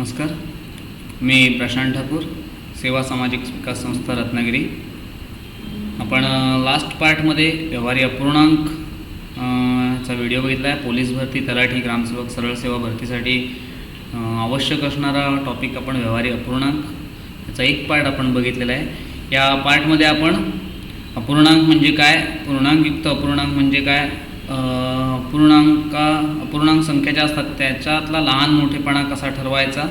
नमस्कार. मी प्रशांत ठाकूर सेवा सामाजिक विकास संस्था रत्नागिरी. आपण लास्ट पार्टमध्ये व्यवहारी अपूर्णांक चा व्हिडिओ बघितला आहे पोलीस भरती तलाठी ग्रामसेवक सरळ सेवा भरतीसाठी आवश्यक असणारा टॉपिक आपण व्यवहारी अपूर्णांक याचा एक पार्ट आपण बघितलेला आहे. या पार्टमध्ये आपण अपूर्णांक म्हणजे काय? पूर्णांकयुक्त अपूर्णांक म्हणजे काय? पूर्णांका पूर्णांक अपूर्णांक संख्या ज्या असतात त्याच्यातला लहान मोठेपणा कसा ठरवायचा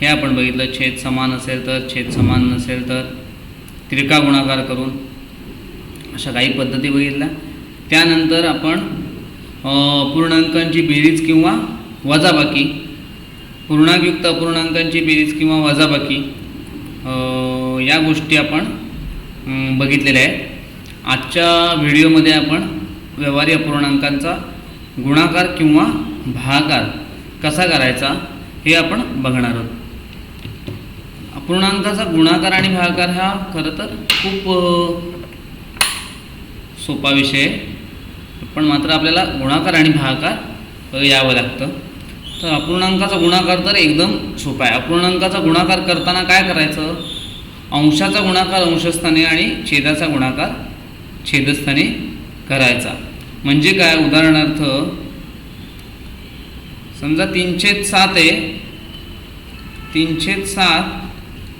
हे आपण बघितलं. छेद समान असेल तर छेद समान नसेल तर त्रिका गुणाकार करून अशा काही पद्धती बघितल्या. त्यानंतर आपण पूर्णांकांची बेरीज किंवा वजाबाकी पूर्णांकयुक्त अपूर्णांकांची बेरीज किंवा वजाबाकी या गोष्टी आपण बघितलेल्या आहेत. आजच्या व्हिडिओमध्ये आपण व्यवहारी अपूर्णांकांचा गुणाकार किंवा भागाकार कसा करायचा हे आपण बघणार आहोत. अपूर्णांकाचा गुणाकार आणि भागाकार हा खरं तर खूप सोपा विषय आहे. पण मात्र आपल्याला गुणाकार आणि भागाकार यावं लागतं. तर अपूर्णांकाचा गुणाकार तर एकदम सोपा आहे. अपूर्णांकाचा गुणाकार करताना काय करायचं? अंशाचा गुणाकार अंशस्थानी आणि छेदाचा गुणाकार छेदस्थानी करायचा. म्हणजे काय? उदाहरणार्थ समजा तीनशे सात आहे. तीनशे सात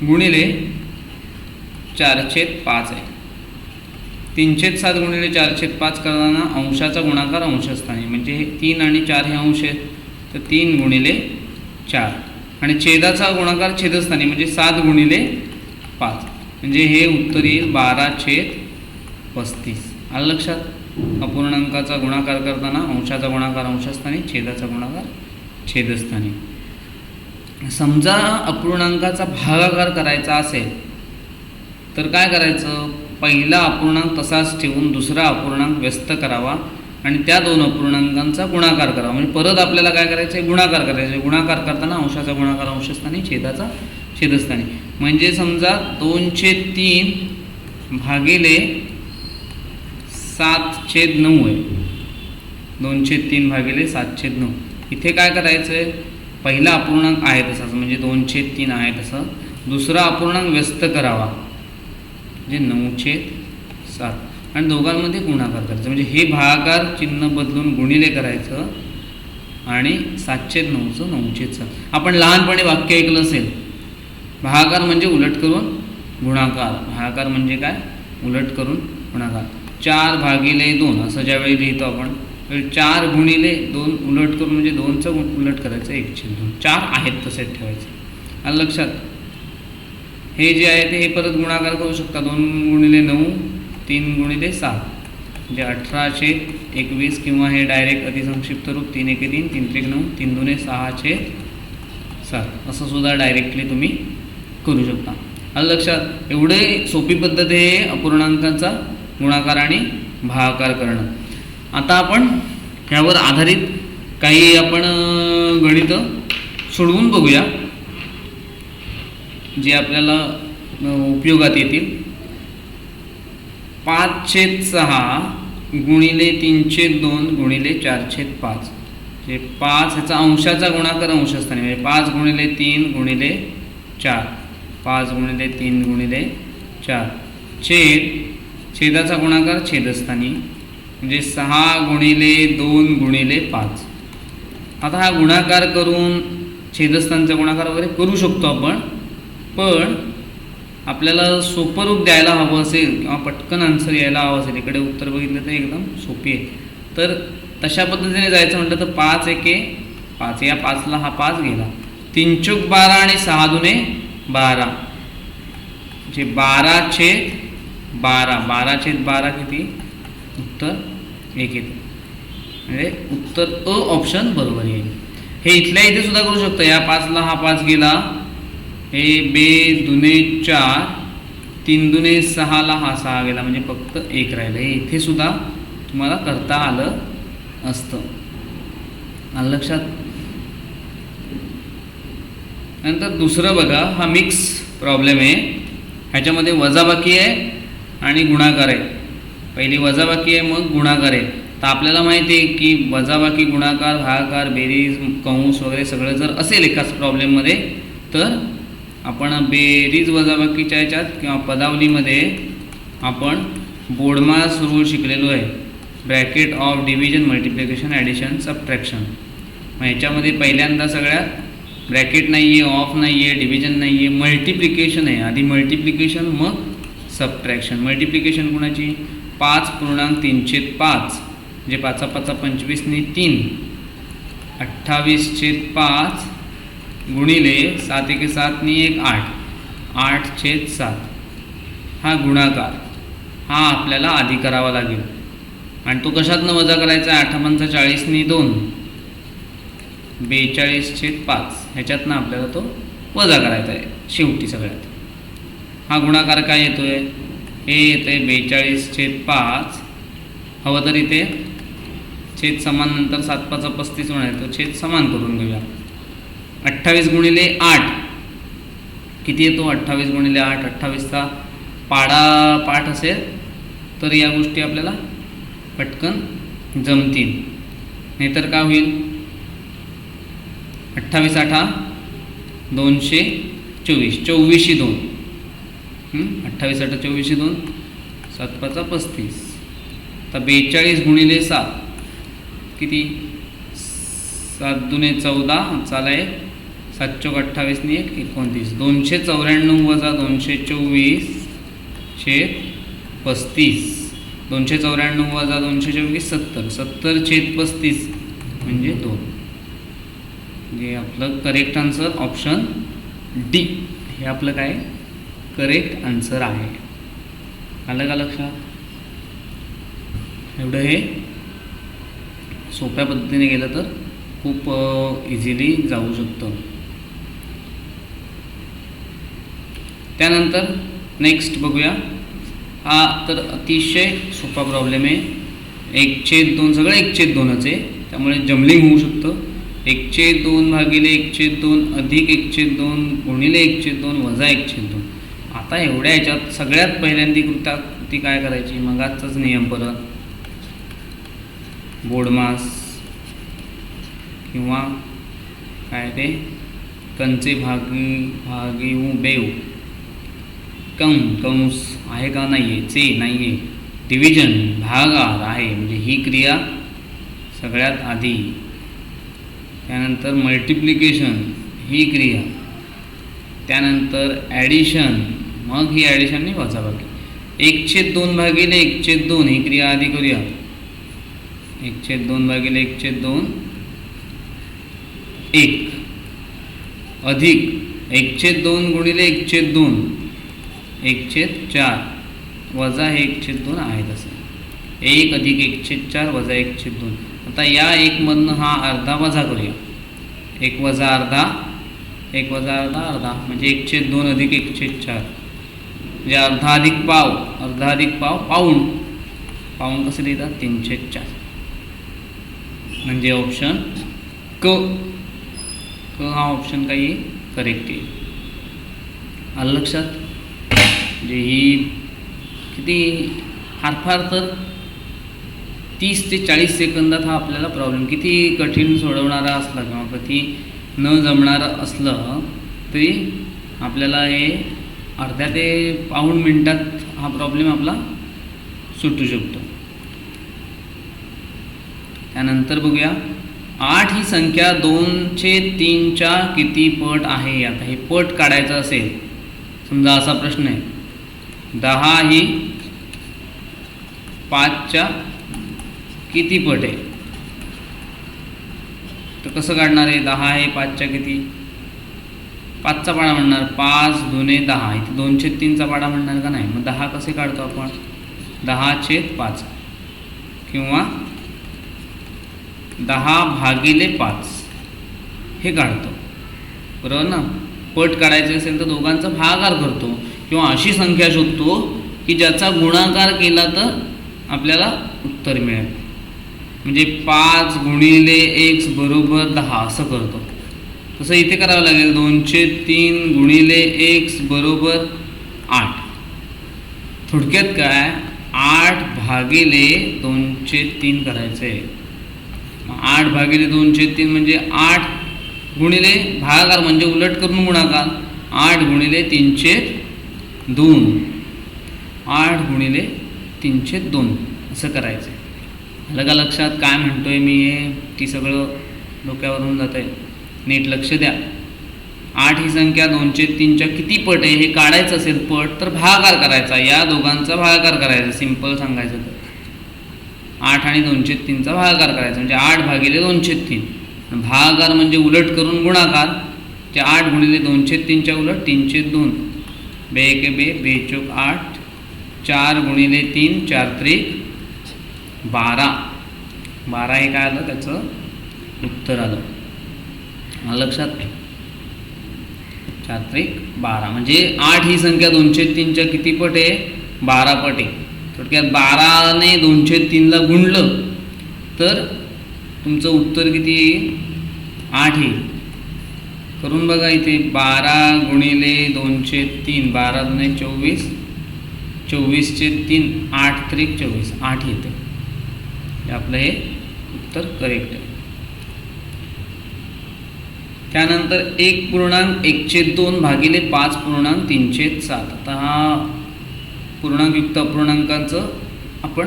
गुणिले चारशे पाच आहे. तीनशे सात गुणिले चारशे पाच करताना अंशाचा गुणाकार अंशस्थानी. म्हणजे हे तीन आणि चार हे अंश आहेत. तर तीन गुणिले चार. आणि छेदाचा गुणाकार छेदस्थानी म्हणजे सात गुणिले पाच. म्हणजे हे उत्तर येईल बारा छेद पस्तीस. आलं लक्षात? अपूर्णांकाचा गुणाकार करताना अंशाचा गुणाकार अंशस्थानी छेदाचा गुणाकार छेदस्थानी. समजा अपूर्णांकाचा भागाकार करायचा असेल तर काय करायचं? पहिला अपूर्णांक तसाच ठेवून दुसरा अपूर्णांक व्यस्त करावा आणि त्या दोन अपूर्णांकांचा गुणाकार करावा. म्हणजे परत आपल्याला काय करायचं आहे? गुणाकार करायचा आहे. गुणाकार करताना अंशाचा गुणाकार अंशस्थानी छेदाचा छेदस्थानी. म्हणजे समजा दोनशे तीन भागिले सात छेद नऊ आहे. दोनशे तीन भागिले सात छेद नऊ. इथे काय करायचं आहे पहिला अपूर्णांक आहे तसाच म्हणजे दोनशे तीन आहे तसं. दुसरा अपूर्णांक व्यस्त करावा म्हणजे नऊ छेद सात. आणि दोघांमध्ये गुणाकार करायचा म्हणजे हे भागाकार चिन्ह बदलून गुणिले करायचं आणि सातशे नऊचं नऊशे सात. आपण लहानपणी वाक्य ऐकलं असेल भागाकार म्हणजे उलट करून गुणाकार. भागाकार म्हणजे काय? उलट करून गुणाकार. चार भागिले दोन असं ज्यावेळी लिहितो आपण तर चार गुणिले दोन उलट करून म्हणजे दोनचं उलट करायचं एक दोन चार आहेत तसेच ठेवायचे. आणि लक्षात हे जे आहे ते हे परत गुणाकार करू शकता. दोन गुणिले नऊ तीन गुणिले सात. म्हणजे अठराशे एकवीस किंवा हे डायरेक्ट अतिसंक्षिप्त रूप तीन एके तीन तीन त्रिक नऊ तीन दुने सहाशे सात. असं सुद्धा डायरेक्टली तुम्ही करू शकता. आलं लक्षात एवढे सोपी पद्धत आहे अपूर्णांकाचा गुणाकार आणि भागाकार करणं. आता आपण ह्यावर आधारित काही आपण गणितं सोडवून बघूया जे आपल्याला उपयोगात येतील. पाचशेत सहा गुणिले तीनशे दोन गुणिले चारशे पाच. म्हणजे पाच ह्याचा अंशाचा गुणाकार अंशस्थानी म्हणजे पाच गुणिले तीन गुणिले चार. पाच गुणिले तीन गुणिले चार. छेद छेदाचा गुणाकार छेदस्थानी म्हणजे सहा गुणिले दोन गुणिले पाच. आता हा गुणाकार करून छेदस्थानचा गुणाकार वगैरे करू शकतो आपण पण आपल्याला सोपं रूप द्यायला हवं असेल किंवा पटकन आन्सर यायला हवं असेल. इकडे उत्तर बघितलं तर एकदम सोपी आहे. तर तशा पद्धतीने जायचं म्हटलं तर पाच एके पाच या पाचला हा पाच गेला. तीन चूक बारा आणि सहा दुने बारा. म्हणजे बारा छेद बारा. बारा छेद बारा किती? उत्तर एक येते म्हणजे उत्तर अ ऑप्शन बरोबर येईल. हे इथल्या इथे सुद्धा करू शकतो. या पाचला हा पाच गेला. हे बे दुने चार तीन दुने सहाला हा सहा गेला. म्हणजे फक्त एक राहिलं. हे इथे सुद्धा तुम्हाला करता आलं असतं. आलं लक्षात? नंतर दुसरं बघा. हा मिक्स प्रॉब्लेम आहे. ह्याच्यामध्ये वजाबाकी आहे. आणि गुणाकार. आहे पहिली वजाबाकी आहे मग गुणाकार. आहे तर आपल्याला माहिती आहे की वजाबाकी गुणाकार भागाकार बेरीज कंस वगैरे सगळं जर असेल एकाच प्रॉब्लेममध्ये तर आपण बेरीज वजाबाकीच्या ह्याच्यात किंवा पदावलीमध्ये आपण बोडमास रूल शिकलेलो आहे. Bracket of division multiplication addition subtraction. मग ह्याच्यामध्ये पहिल्यांदा सगळ्यात ब्रॅकेट नाही आहे ऑफ नाही आहे डिव्हिजन नाही आहे मल्टिप्लिकेशन आहे. आधी मल्टिप्लिकेशन मग सबट्रॅक्शन मल्टिप्लिकेशन कुणाची? पाच पूर्णांक तीनशे पाच. म्हणजे पाचा पाचा पंचवीसनी तीन. अठ्ठावीस छेद पाच गुणिले सात एके सातनी एक आठ. आठ छेद सात. हा गुणाकार. हा आपल्याला आधी करावा लागेल. आणि तो कशातनं वजा करायचा? आहे आठामांचा चाळीसनी दोन. बेचाळीस छेद पाच. ह्याच्यातनं आपल्याला तो वजा करायचा आहे. शेवटी सगळ्यात. हा गुणाकार काय येतो आहे हे येतं आहे बेचाळीस छेद पाच. हवं तर इथे छेद समान नंतर सात पाचा पस्तीस होणार येतो तो छेद समान करून घेऊया. अठ्ठावीस गुणिले आठ. किती येतो? अठ्ठावीस गुणिले आठ. अठ्ठावीसचा पाडा पाठ असेल तर या गोष्टी आपल्याला पटकन जमतील. नाहीतर काय होईल? अठ्ठावीस आठा दोनशे चोवीस. चोवीसशे दोन. अठ्ठावीस अठ्ठा चोवीसशे दोन. सात पाचा पस्तीस. आता बेचाळीस गुणिले सात. किती? सात दुने चौदा. चाला आहे सात चौक अठ्ठावीसनी एक. एकोणतीस. दोनशे चौऱ्याण्णव वजा दोनशे चोवीस छेद पस्तीस. दोनशे चौऱ्याण्णव वजा दोनशे चोवीस सत्तर. सत्तर छेद पस्तीस म्हणजे दोन. म्हणजे आपलं करेक्ट आन्सर ऑप्शन डी हे आपलं काय? करेक्ट आन्सर आहे. आलं का लक्षात? एवढं हे सोप्या पद्धतीने गेलं तर खूप इझिली जाऊ शकतं. त्यानंतर नेक्स्ट बघूया. हा तर अतिशय सोपा प्रॉब्लेम आहे. एक छेद दोन सगळं एक छेद दोनच आहे. त्यामुळे जमलिंग होऊ शकतं. एक छेद दोन भागिले एक छेद दोन अधिक एक छेद दोन गुणिले एक छेद दोन वजा एक छेद दोन. आता एवढ्या ह्याच्यात सगळ्यात पहिल्यांदी कृत्या कृती काय करायची? मग आजचाच नियम परत. बोडमास किंवा काय ते? कंचे भागी भागी बेव कं कंस आहे का नाही आहे चे नाही आहे डिव्हिजन भागार आहे. म्हणजे ही क्रिया सगळ्यात आधी. त्यानंतर मल्टिप्लिकेशन ही क्रिया. त्यानंतर ॲडिशन मग ही ॲडिशनने वजाबाकी एक छेद दोन भागिले एक दोन ही क्रिया आधी करूया एकछेद दोन भागिले एक दोन एक अधिक एक दोन गुणिले एकछेद दोन एक चार वजा हे एकछेद दोन आहे तसं एक अधिक एकछेद चार वजा एकछेद दोन आता या एकमधनं हा अर्धा वजा करूया एक वजा अर्धा एक वजा अर्धा अर्धा म्हणजे एक दोन अधिक एकछेद चार म्हणजे अर्धा अधिक पाव अर्धा अधिक पाव पाऊण. पाऊण कसे लिहितात? तीनशे चार. म्हणजे ऑप्शन क. क हा ऑप्शन काही करेक्ट येईल. आलं लक्षात? म्हणजे ही किती फार फार तर तीस ते चाळीस सेकंदात हा आपल्याला प्रॉब्लेम किती कठीण सोडवणारा असला किंवा कधी न जमणारं असलं तरी आपल्याला हे अर्ध्या ते पाऊण मिनटात हा प्रॉब्लेम आपला सुटू शकतो. त्यानंतर बघूया आठ ही संख्या दोनशे तीनच्या किती पट आहे? आता हे पट काढायचं असेल समजा असा प्रश्न आहे. दहा ही पाचच्या किती पट आहे? तर कसं काढणार आहे? दहा हे पाचच्या किती? पाचचा पाडा म्हणणार पाच दोने दहा. इथे दोनशे तीनचा पाडा म्हणणार का नाही? मग दहा कसे काढतो आपण? दहा छेद पाच. किंवा दहा भागिले पाच. हे काढतो. बरोबर ना? पट काढायचे असेल तर दोघांचा भागाकार करतो. किंवा अशी संख्या शोधतो की ज्याचा गुणाकार केला तर आपल्याला उत्तर मिळेल. म्हणजे पाच गुणिले एक्स बरोबर दहा असं करतो. तसं इथे करावं लागेल दोनशे तीन गुणिले एक्स बरोबर आठ. थोडक्यात काय? आठ भागिले दोनशे तीन करायचं आहे आठ भागिले दोनशे तीन म्हणजे आठ गुणिले भागाकार म्हणजे उलट करून गुणाकार. आठ गुणिले तीनशे दोन. आठ गुणिले तीनशे दोन. असं करायचं आहे का लक्षात काय म्हणतोय मी हे? ती सगळं डोक्यावरून जात आहे नीट लक्ष द्या. आठ ही संख्या दोनशे तीनच्या किती पट आहे हे काढायचं असेल पट तर भागाकार करायचा. या दोघांचा भागाकार करायचा. सिंपल सांगायचं तर. आठ आणि दोनशे तीनचा भागाकार करायचा. म्हणजे आठ भागिले दोनशे तीन. भागाकार म्हणजे उलट करून गुणाकार. जे आठ गुणिले दोनशे तीनच्या उलट तीनशे दोन. बे एक बे बेचोक आठ. चार गुणिले तीन चार त्रिक बारा. बारा हे काय आलं त्याचं उत्तर आलं. लक्षात चार त्रिक बारा. म्हणजे आठ ही संख्या दोनशे तीनच्या किती पट आहे? बारा पट आहे. थोडक्यात बाराने दोनशे तीनला गुणलं तर तुमचं उत्तर किती येईल? आठ येईल. करून बघा इथे बारा गुणिले दोनशे तीन. बारा दोन चोवीस. चोवीसचे तीन. आठ त्रिक चोवीस. आठ येते. हे आपलं हे उत्तर करेक्ट आहे. त्यानंतर एक पूर्णांक एकशे दोन भागिले पाच पूर्णांक तीनशे सात. आता हा पूर्णांकयुक्त अपूर्णांकांचं आपण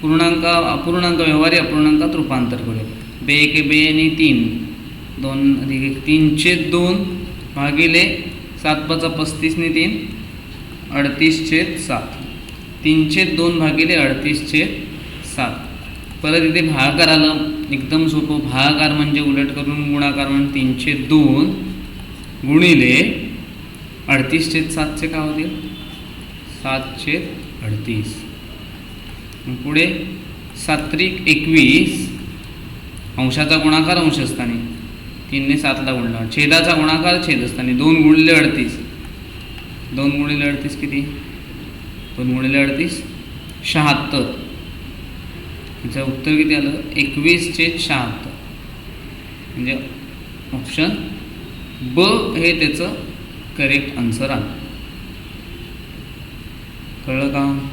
पूर्णांक अपूर्णांक व्यवहारी अपूर्णांकात रूपांतर करूया. बे एक बे आणि तीन. दोन अधिक एक तीनशे दोन भागिले सात पाचा पस्तीसने तीन अडतीस छेद सात. तीनशे दोन भागिले अडतीस छेद सात. परत इथे भागाकार आलं. एकदम सोपं. भागाकार म्हणजे उलट करून गुणाकार म्हणून तीनशे दोन गुणिले अडतीस छेद सातशे काय होतील? सात छेद अडतीस. मग पुढे सात्रिक एकवीस. अंशाचा गुणाकार अंशस्थानी. तीनने सातला गुणला छेदाचा गुणाकार छेदस्थानी. दोन गुणिले अडतीस. दोन गुणिले अडतीस किती? दोन गुणिले अडतीस. शहात्तर. याचं उत्तर किती आलं? एकवीस छेद शहात्तर म्हणजे ऑप्शन ब हे त्याचं करेक्ट आन्सर आलं कळलं का?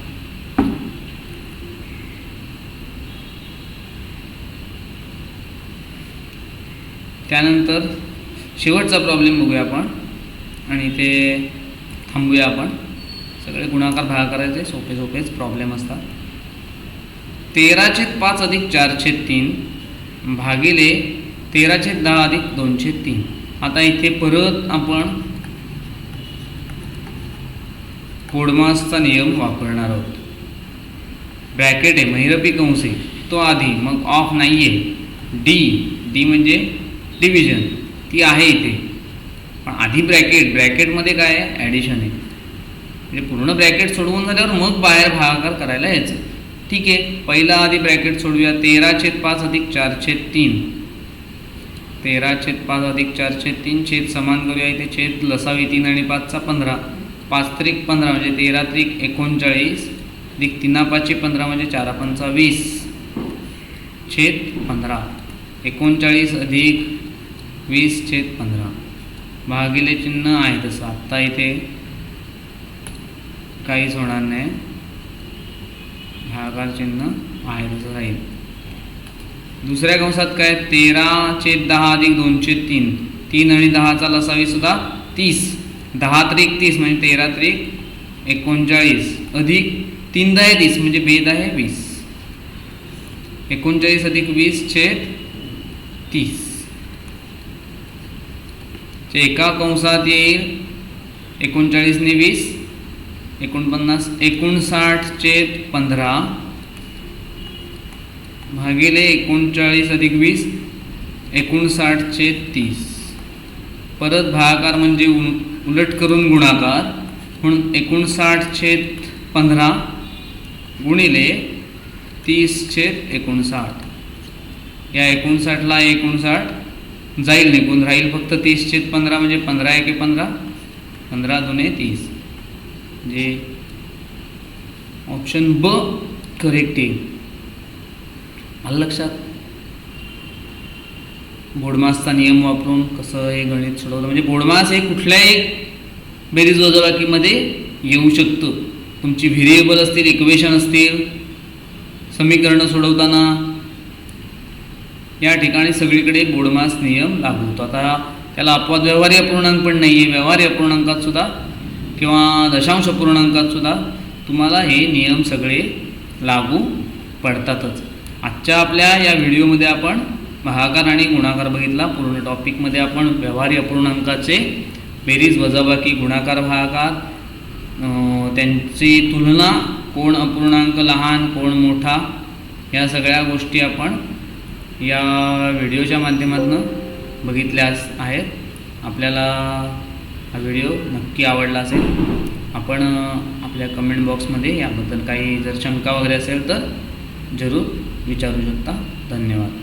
त्यानंतर शेवटचा प्रॉब्लेम बघूया आपण. आणि ते थांबूया आपण. सगळे गुणाकार भाग करायचे सोपे सोपेच प्रॉब्लेम असतात. तेराचे पाच अधिक चारशे तीन भागिले तेराचे दहा अधिक दोनशे तीन. आता इथे परत आपण पोडमासचा नियम वापरणार आहोत. ब्रॅकेट आहे महिरपी कंस आहे. तो आधी मग ऑफ नाही आहे डी डी म्हणजे डिव्हिजन ती आहे इथे. पण आधी ब्रॅकेट ब्रॅकेटमध्ये काय आहे? ॲडिशन आहे. म्हणजे पूर्ण ब्रॅकेट सोडवून झाल्यावर मग बाहेर भागाकार करायला यायचं. ठीक आहे. पहिला आधी ब्रॅकेट सोडूया. तेरा छेद पाच अधिक चार छेद तीन. तेरा छेद पाच अधिक चार छेद तीन छेद समान करूया. इथे छेद लसावी तीन आणि पाचचा पंधरा. पाच त्रिक पंधरा म्हणजे तेरा त्रिक एकोणचाळीस. अधिक तिना पाचशे पंधरा म्हणजे चारा पंचा वीस. छेद पंधरा. एकोणचाळीस अधिक वीस छेद पंधरा. भागिले चिन्ह आहे तसं आत्ता इथे काहीच होणार नाही. भागाकार चिन्ह बाहेरचं राहील. दुसऱ्या कंसात काय? तेरा छेद दहा अधिक दोनशे तीन. तीन आणि दहाचा लसावी सुद्धा तीस. दहा त्रिक तीस म्हणजे तेरा त्रिक एकोणचाळीस. अधिक तीन दहा तीस म्हणजे भेद आहे वीस. एकोणचाळीस अधिक वीस छेद तीस. एका कंसात येईल एकोणचाळीसने वीस एकोणपन्नास एकोणसाठ पंधरा भागिले एकोणचाळीस अधिक वीस एकोणसाठ तीस. परत भागाकार म्हणजे उल- उलट करून गुणाकार. म्हणून एकोणसाठ छेद पंधरा गुणिले तीस छेद एकोणसाठ. या एकोणसाठला एकोणसाठ जाईल निघून. राहील फक्त तीस छेद पंधरा म्हणजे पंधरा एके पंधरा. पंधरा दोन तीस. म्हणजे ऑप्शन ब करेक्ट येईल आलं लक्षात? बोडमासचा नियम वापरून कसं हे गणित सोडवलं? म्हणजे बोडमास हे कुठल्याही बेरीज वजाबाकीमध्ये येऊ शकतं. तुमची व्हेरिएबल असतील इक्वेशन असतील समीकरणं सोडवताना या ठिकाणी सगळीकडे बोडमास नियम लागू होतो. आता त्याला अपवाद व्यवहार्य अपूर्णांक पण नाही आहे व्यवहार्य अपूर्णांकात सुद्धा किंवा दशांश पूर्णांकातसुद्धा तुम्हाला हे नियम सगळे लागू पडतातच. आजच्या आपल्या या व्हिडिओमध्ये आपण भागाकार आणि गुणाकार बघितला. पूर्ण टॉपिकमध्ये आपण व्यवहार्य अपूर्णांकाचे बेरीज वजाबाकी गुणाकार भागाकार त्यांची तुलना कोण अपूर्णांक लहान कोण मोठा या सगळ्या गोष्टी आपण या व्हिडिओच्या माध्यमातून बघितल्यास आहेत. आपल्याला हा व्हिडिओ नक्की आवडला असेल. आपण आपल्या कमेंट बॉक्समध्ये याबद्दल काही जर शंका वगैरे असेल तर जरूर विचारू शकता. धन्यवाद.